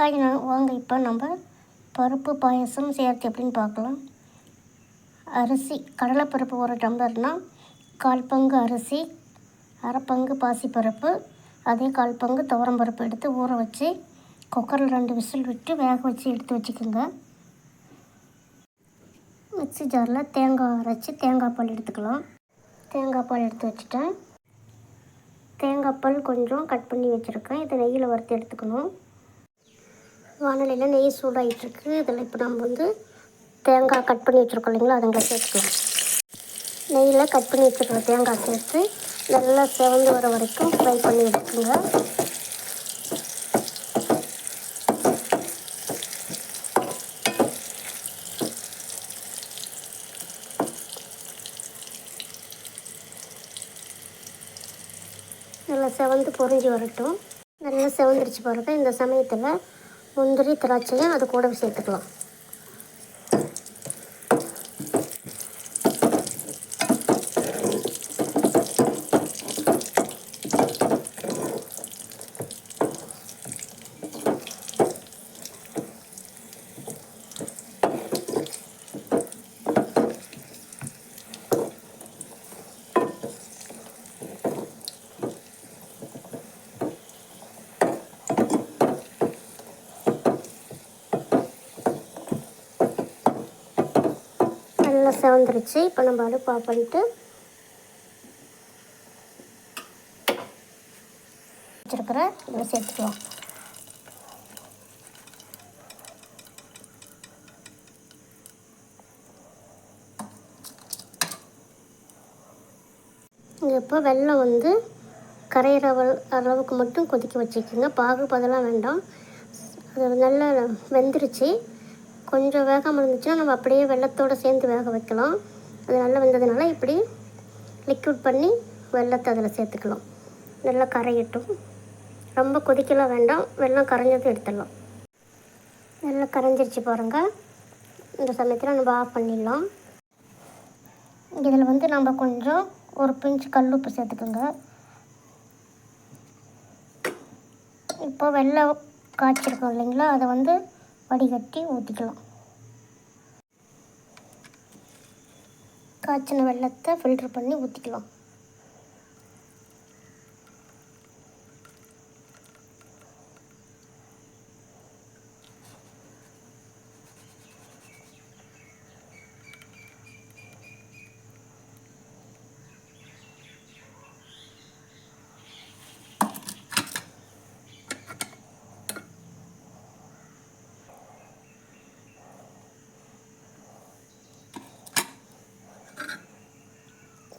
Hi நான் வாங்க. இப்போ நம்ம பருப்பு பாயசம் சேர்த்து எப்படின்னு பார்க்கலாம். அரிசி கடலைப்பருப்பு ஒரு டம்ளர்னால் கால் பங்கு அரிசி அரை பங்கு பாசிப்பருப்பு அதே கால் பங்கு துவரம்பருப்பு எடுத்து ஊற வச்சு குக்கரில் ரெண்டு விசில் விட்டு வேக வச்சு எடுத்து வச்சுக்கோங்க. மிக்சி ஜாரில் தேங்காய் அரைச்சி தேங்காய் பால் எடுத்துக்கலாம். தேங்காய் பால் எடுத்து வச்சுட்டேன். தேங்காய் பால் கொஞ்சம் கட் பண்ணி வச்சுருக்கேன். இதை நெய்யில் வறுத்து எடுத்துக்கணும். வானலியில் நெய் சூடாகிட்டுருக்கு இதில் இப்போ நம்ம வந்து தேங்காய் கட் பண்ணி வச்சுருக்கோம் இல்லைங்களா? அதுங்களை சேர்த்துக்கலாம். நெய்யில் கட் பண்ணி வச்சுருக்கிற தேங்காய் சேர்த்து நல்லா செவந்து வர வரைக்கும் ஃப்ரை பண்ணி எடுத்துங்க. நல்லா செவந்து பொறிஞ்சு வரட்டும். நல்லா செவந்துருச்சு பாருங்கள் இந்த சமயத்தில் முந்திரி திராட்சையும் அது கூட சேர்த்துக்கலாம். நல்லா செவந்துருச்சு இப்போ நம்ம அடுப்பு ஆஃப் பண்ணிட்டு வச்சுருக்கிற இதை சேர்த்துக்கலாம். இப்போ வெல்லம் வந்து கரையிற அளவுக்கு மட்டும் கொதிக்க வச்சுக்கோங்க. பாகு பதெல்லாம் வேண்டாம். அது நல்லா வெந்துருச்சு. கொஞ்சம் வேகாமல் இருந்துச்சுன்னா நம்ம அப்படியே வெள்ளத்தோடு சேர்ந்து வேக வைக்கலாம். அது நல்லா வந்ததுனால இப்படி லிக்விட் பண்ணி வெள்ளத்தை அதில் சேர்த்துக்கலாம். நல்லா கரையட்டும். ரொம்ப கொதிக்கலாம் வேண்டாம். வெள்ளம் கரைஞ்சதும் எடுத்துடலாம். நல்லா கரைஞ்சிருச்சு பாருங்கள் இந்த சமயத்தில் நம்ம ஆஃப் பண்ணிடலாம். இதில் வந்து நம்ம கொஞ்சம் ஒரு பிஞ்சு கல் உப்பு சேர்த்துக்கோங்க. இப்போ வெள்ளம் காய்ச்சிருக்கோம் இல்லைங்களா? அதை வந்து வடிகட்டி ஊற்றிக்கலாம் காய்ச்சின வெள்ளத்தை ஃபில்டர் பண்ணி ஊற்றிக்கலாம்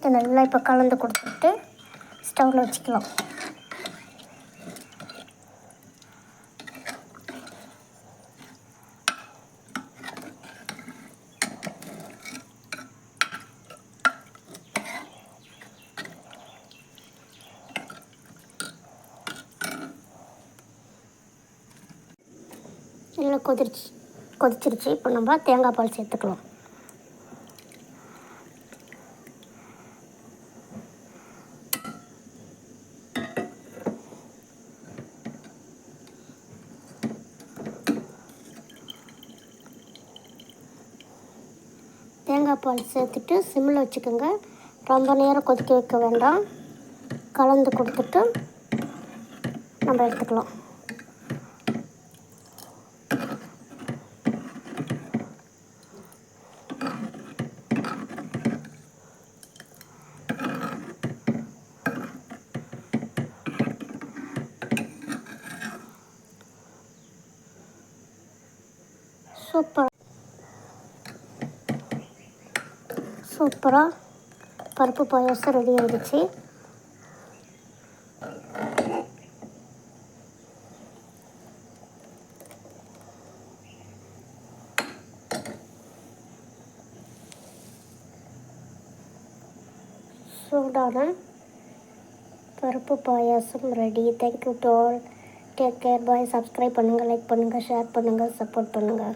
இதை நல்லா இப்போ கலந்து கொடுத்துட்டு ஸ்டவ்வில் வச்சுக்கலாம். நல்லா கொதிருச்சு கொதிச்சிருச்சு. இப்போ நம்ம தேங்காய் பால் சேர்த்துக்கலாம். தேங்காய் பால் சேர்த்துட்டு சிம்மில் வச்சுக்கோங்க. ரொம்ப நேரம் கொதிக்க வைக்க வேண்டாம். கலந்து கொடுத்துட்டு நம்ம எடுத்துக்கலாம். சூப்பர். சூப்பராக பருப்பு பாயாசம் ரெடி ஆகிடுச்சு சூடான பருப்பு பாயாசம் ready. Thank you to all take care bye subscribe பண்ணுங்கள் லைக் பண்ணுங்கள் ஷேர் பண்ணுங்கள் சப்போர்ட் பண்ணுங்கள்